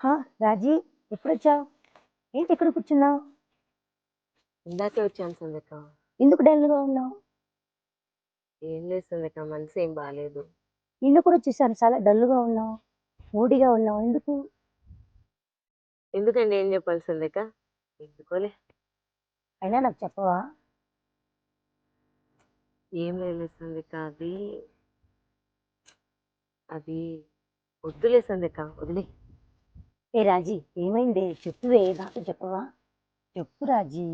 హా, రాజీ ఎప్పుడొచ్చావు? ఏంటి ఎక్కడ కూర్చున్నావు? ఇందాకే వచ్చాను సందిక ఎందుకు డల్గా ఉన్నావు? ఏం లేదు సందిక మనసు ఏం బాగాలేదు నిన్ను కూడా చూశాను చాలా డల్గా ఉన్నావు మూడిగా ఉన్నావు ఎందుకు? ఎందుకండి ఏం చెప్పాలి సందిక ఎందుకోలే. అయినా నాకు చెప్పవా? ఏం లేదు సందిక అది అది వద్దులే సందిక వదిలే. ఏ రాజీ ఏమైంది? చెప్పువే నాకు చెప్పవా? చెప్పు రాజీ.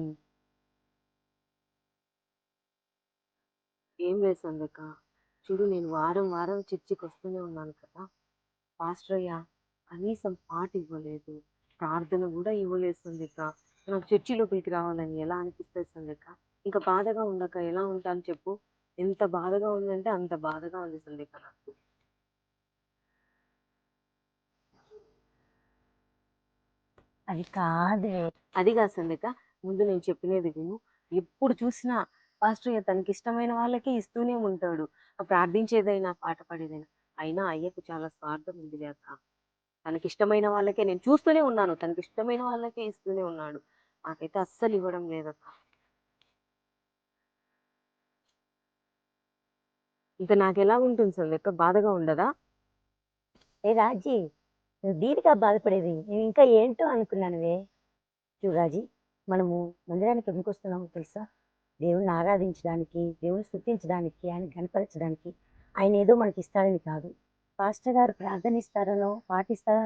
ఏం లేదు సందిక చూడు నేను వారం వారం చర్చికి వస్తూనే ఉన్నాను కదా. పాస్టర్ అయ్యా కనీసం పాట ఇవ్వలేదు. ప్రార్థన కూడా ఇవ్వలేదు సందిక నాకు చర్చి లోపలికి రావాలని ఎలా అనిపిస్తుంది సందక్క ఇంకా బాధగా ఉండక ఎలా ఉంటాను చెప్పు? ఎంత బాధగా ఉందంటే అంత బాధగా ఉంది సందిక నాకు. అది కాదే. అది కాదు సందిక ముందు నేను చెప్పినది విను. ఎప్పుడు చూసినా పాస్టర్ తనకి ఇష్టమైన వాళ్ళకే ఇస్తూనే ఉంటాడు. ప్రార్థించేదైనా పాట పాడేదైనా అయినా అయ్యకు చాలా స్వార్థం ఉంది లేక. తనకి ఇష్టమైన వాళ్ళకే నేను చూస్తూనే ఉన్నాను. తనకి ఇష్టమైన వాళ్ళకే ఇస్తూనే ఉన్నాడు. నాకైతే అస్సలు ఇవ్వడం లేదక్క. ఇంకా నాకు ఎలా ఉంటుంది సందిక బాధగా ఉండదా? ఏ రాజీ నువ్వు దీనిగా బాధపడేది? నేను ఇంకా ఏంటో అనుకున్నానువే. చూడు మనము మందిరానికి ఎందుకు వస్తున్నామో తెలుసా? దేవుణ్ణి ఆరాధించడానికి దేవుని స్థుతించడానికి ఆయన కనపరచడానికి ఆయన ఏదో మనకి ఇస్తాడని కాదు. పాస్టర్ గారు ప్రార్థన ఇస్తారనో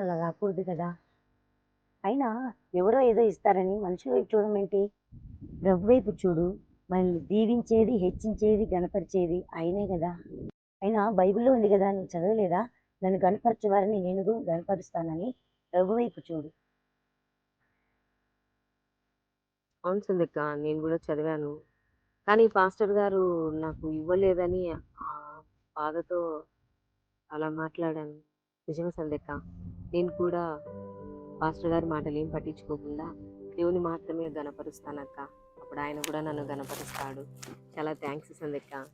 అలా రాకూడదు కదా. అయినా ఎవరో ఏదో ఇస్తారని మనుషుల వైపు చూడమేంటి ప్రభు వైపు చూడు. మనల్ని దీవించేది హెచ్చించేది గణపరిచేది ఆయనే కదా. అయినా బైబిల్లో ఉంది కదా నువ్వు చదవలేదా? నన్ను గనపరచు వారిని నేను గనపరుస్తానని ప్రభు చూడు. అవును సందక్క నేను కూడా చదివాను. కానీ పాస్టర్ గారు నాకు ఇవ్వలేదని ఆ బాధతో అలా మాట్లాడాను. నిజమే సందిక నేను కూడా పాస్టర్ గారి మాటలు ఏం పట్టించుకోకుండా దేవుని మాత్రమే గనపరుస్తానక్క అప్పుడు ఆయన కూడా నన్ను గనపరుస్తాడు చాలా థ్యాంక్స్ సందిక